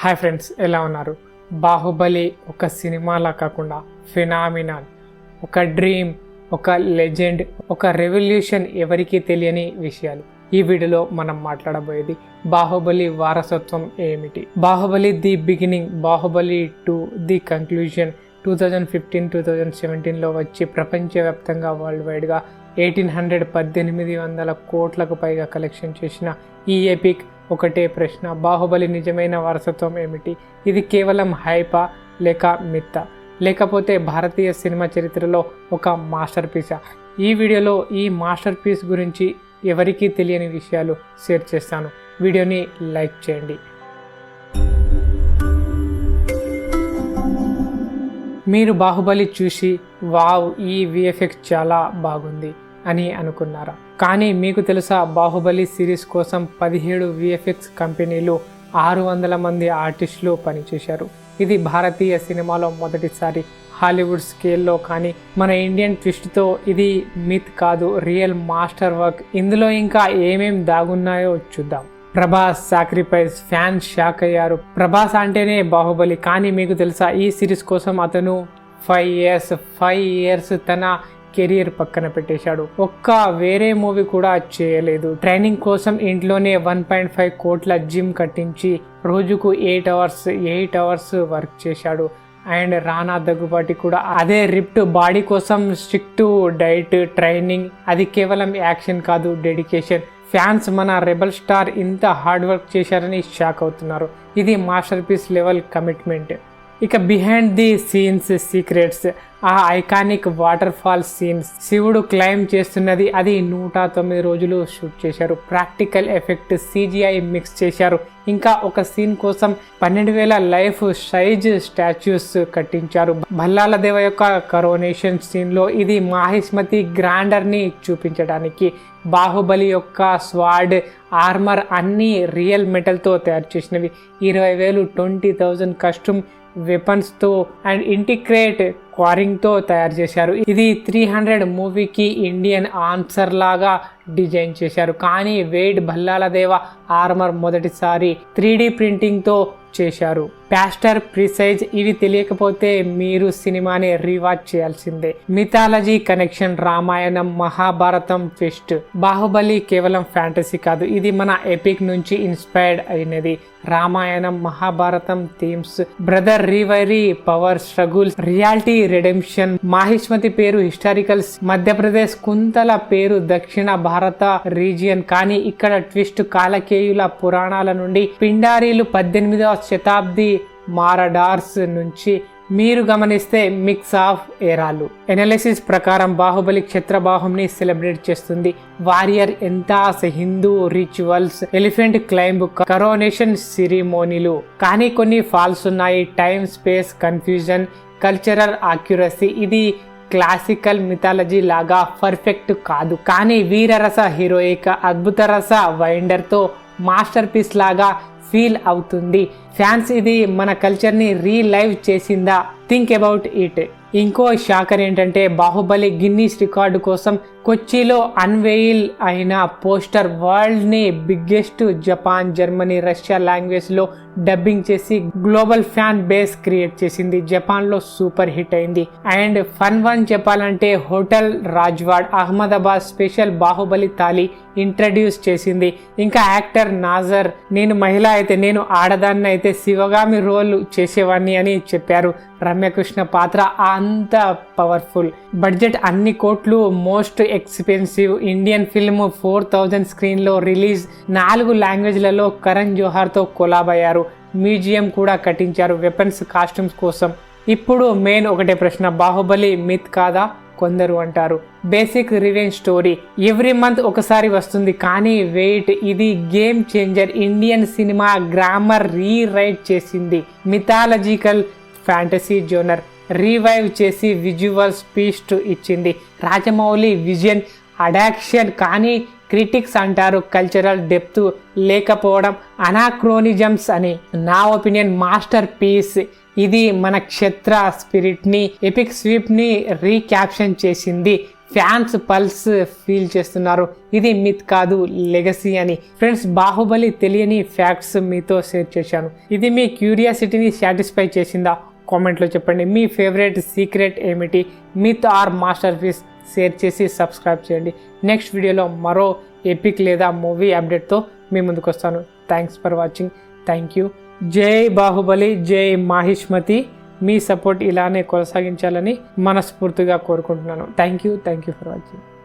Hi friends ఎలా ఉన్నారు? బాహుబలి ఒక సినిమాలా కాకుండా ఫినామినాల్. ఒక డ్రీమ్ ఒక లెజెండ్ ఒక రెవల్యూషన్ ఎవరికీ తెలియని విషయాలు. ఈ వీడియోలో మనం మాట్లాడబోయేది బాహుబలి వారసత్వం ఏమిటి? Baahubali the beginning Baahubali two the conclusion. Two thousand fifteen two thousand సెవెంటీన్లో వచ్చి ప్రపంచవ్యాప్తంగా వరల్డ్ వైడ్గా ఎయిటీన్ హండ్రెడ్ పద్దెనిమిది వందల కోట్లకు పైగా కలెక్షన్ చేసిన ఈ ఎపిక్ ఒకటే ప్రశ్న బాహుబలి నిజమైన వారసత్వం ఏమిటి? ఇది కేవలం హైపా లేక మిత్త లేకపోతే భారతీయ సినిమా చరిత్రలో ఒక మాస్టర్ పీసా? ఈ వీడియోలో ఈ మాస్టర్ పీస్ గురించి ఎవరికీ తెలియని విషయాలు షేర్ చేస్తాను. వీడియోని లైక్ చేయండి. మీరు బాహుబలి చూసి వావ్ ఈ విఎఫ్ఎక్స్ చాలా బాగుంది. అని అనుకున్నారా? కానీ మీకు తెలుసా బాహుబలి సిరీస్ కోసం పదిహేడు విఎఫ్ఎక్స్ కంపెనీలు ఆరు వందల మంది ఆర్టిస్టులు పనిచేశారు. ఇది భారతీయ సినిమాలో మొదటిసారి. హాలీవుడ్ స్కేల్లో కానీ మన ఇండియన్ ట్విస్ట్తో ఇది మిత్ కాదు రియల్ మాస్టర్ వర్క్. ఇందులో ఇంకా ఏమేం దాగున్నాయో చూద్దాం. ప్రభాస్ సాక్రిఫైస్ ఫ్యాన్స్ షాక్ అయ్యారు. ప్రభాస్ అంటేనే బాహుబలి. కానీ మీకు తెలుసా ఈ సిరీస్ కోసం అతను ఫైవ్ ఇయర్స్ ఫైవ్ ఇయర్స్ తన కెరియర్ పక్కన పెట్టేశాడు. ఒక్క వేరే మూవీ కూడా చేయలేదు. ట్రైనింగ్ కోసం ఇంట్లోనే వన్ పాయింట్ ఫైవ్ కోట్ల జిమ్ కట్టించి రోజుకు eight hours eight hours work చేశాడు. అండ్ రానా దగ్గుబాటి కూడా అదే రిప్ట్ బాడీ కోసం స్ట్రిక్ట్ డైట్ ట్రైనింగ్. అది కేవలం యాక్షన్ కాదు డెడికేషన్. ఫ్యాన్స్ మన రెబల్ స్టార్ ఇంత హార్డ్ వర్క్ చేశారని షాక్ అవుతున్నారు. ఇది మాస్టర్ పీస్ లెవెల్ కమిట్మెంట్. ఇక బిహైండ్ ది సీన్స్ సీక్రెట్స్ ఆ ఐకానిక్ వాటర్ ఫాల్ సీన్స్ శివుడు క్లైమ్ చేస్తున్నది అది నూట తొమ్మిది రోజులు షూట్ చేశారు. ప్రాక్టికల్ ఎఫెక్ట్ సిజిఐ మిక్స్ చేశారు. ఇంకా ఒక సీన్ కోసం పన్నెండు వేల లైఫ్ సైజ్ స్టాచ్యూస్ కట్టించారు. భల్లాల దేవ యొక్క కరోనేషన్ సీన్లో ఇది మాహిష్మతి గ్రాండర్ని చూపించడానికి బాహుబలి యొక్క స్వాడ్ ఆర్మర్ అన్నీ రియల్ మెటల్తో తయారు చేసినవి. ఇరవై వేలు ట్వంటీ థౌజండ్ కస్టమ్ వెపన్స్తో అండ్ ఇంటిగ్రేట్ క్వారింగ్తో తయారు చేశారు. ఇది త్రీ హండ్రెడ్ మూవీకి ఇండియన్ ఆన్సర్ లాగా డిజైన్ చేశారు. కానీ వేడ్ భల్లాలదేవ ఆర్మర్ మొదటిసారి త్రీ డి ప్రింటింగ్తో చేశారు. ప్యాస్టర్ ప్రిసైజ్ ఇవి తెలియకపోతే మీరు సినిమాని రీవాచ్ చేయాల్సిందే. Mythology connection Ramayanam Mahabharatam twist. Baahubali కేవలం ఫ్యాంటసీ కాదు. ఇది మన ఎపిక్ నుంచి ఇన్స్పైర్డ్ అయినది. Ramayanam Mahabharatam themes brother rivalry power struggles reality redemption Mahishmati పేరు హిస్టారికల్స్ మధ్యప్రదేశ్ కుంతల పేరు దక్షిణ భారత రీజియన్ కానీ ఇక్కడ ట్విస్ట్ కాలకేయుల పురాణాల నుండి పిండారీలు పద్దెనిమిదవ శతాబ్ది మారడార్స్ నుంచి. మీరు గమనిస్తే మిక్స్ ఆఫ్ ఏరాలు ఎనాలిసిస్ ప్రకారం బాహుబలి క్షత్రబాహుని సెలబ్రేట్ చేస్తుంది. Warrior ఎంతాస్ Hindu rituals elephant climb coronation సిరిమోనీలు కానీ కొన్ని ఫాల్స్ ఉన్నాయి. Time space confusion cultural accuracy ఇది క్లాసికల్ మిథాలజీ లాగా పర్ఫెక్ట్ కాదు. కానీ వీరరస హీరోయిక్ అద్భుత రస వైండర్తో మాస్టర్ పీస్ లాగా ఫీల్ అవుతుంది. ఫ్యాన్స్ ఇది మన కల్చర్ని రీలైవ్ చేసిందా? థింక్ అబౌట్ ఇట్ ఇంకో షాకర్ ఏంటంటే బాహుబలి గిన్నీస్ రికార్డు కోసం కొచ్చిలో అన్వెయిల్ అయిన పోస్టర్ వరల్డ్ని బిగ్గెస్ట్ జపాన్ జర్మనీ రష్యా లాంగ్వేజ్లో డబ్బింగ్ చేసి గ్లోబల్ ఫ్యాన్ బేస్ క్రియేట్ చేసింది. జపాన్లో సూపర్ హిట్ అయింది. అండ్ ఫన్ వన్ చెప్పాలంటే hotel Rajwad Ahmedabad special Baahubali thali introduce చేసింది. ఇంకా యాక్టర్ నాజర్ నేను మహిళ అయితే నేను ఆడదాన్ని అయితే శివగామి రోల్ చేసేవాడిని అని చెప్పారు రమ్యకృష్ణ పాత్ర. అంత పవర్ఫుల్. బడ్జెట్ అన్ని కోట్లు most expensive Indian film four thousand స్క్రీన్లో రిలీజ్ నాలుగు లాంగ్వేజ్లలో కరణ్ జోహార్తో కొలాబ్ అయ్యారు. మ్యూజియం కూడా కట్టించారు వెపన్స్ కాస్ట్యూమ్స్ కోసం. ఇప్పుడు మెయిన్ ఒకటే ప్రశ్న బాహుబలి మిత్ కాదా? కొందరు అంటారు. Basic revenge story every month ఒకసారి వస్తుంది కానీ వెయిట్ ఇది game changer Indian cinema grammar rewrite చేసింది. మిథాలజికల్ ఫ్యాంటసీ జోనర్ రీవైవ్ చేసి విజువల్ పీస్ట్ ఇచ్చింది. రాజమౌళి విజన్ అడాక్షన్ కానీ క్రిటిక్స్ అంటారు కల్చరల్ డెప్త్ లేకపోవడం అనాక్రోనిజమ్స్ అని. నా ఒపీనియన్ మాస్టర్ పీస్ ఇది మన క్షేత్ర స్పిరిట్ని ఎపిక్ స్వీప్ని రీక్యాప్షన్ చేసింది. ఫ్యాన్స్ పల్స్ ఫీల్ చేస్తున్నారు. ఇది మిత్ కాదు లెగసీ అని. ఫ్రెండ్స్ బాహుబలి తెలియని ఫ్యాక్ట్స్ మీతో షేర్ చేశాను. ఇది మీ క్యూరియాసిటీని సాటిస్ఫై చేసిందా? కామెంట్లో చెప్పండి. మీ ఫేవరెట్ సీక్రెట్ ఏమిటి? Myth or masterpiece share చేసి సబ్స్క్రైబ్ చేయండి. నెక్స్ట్ వీడియోలో మరో ఎపిక్ లేదా మూవీ అప్డేట్తో మీ ముందుకు వస్తాను. Thanks for watching. Thank you. జై బాహుబలి జై మాహిష్మతి. మీ సపోర్ట్ ఇలానే కొనసాగించాలని మనస్ఫూర్తిగా కోరుకుంటున్నాను. Thank you. Thank you for watching.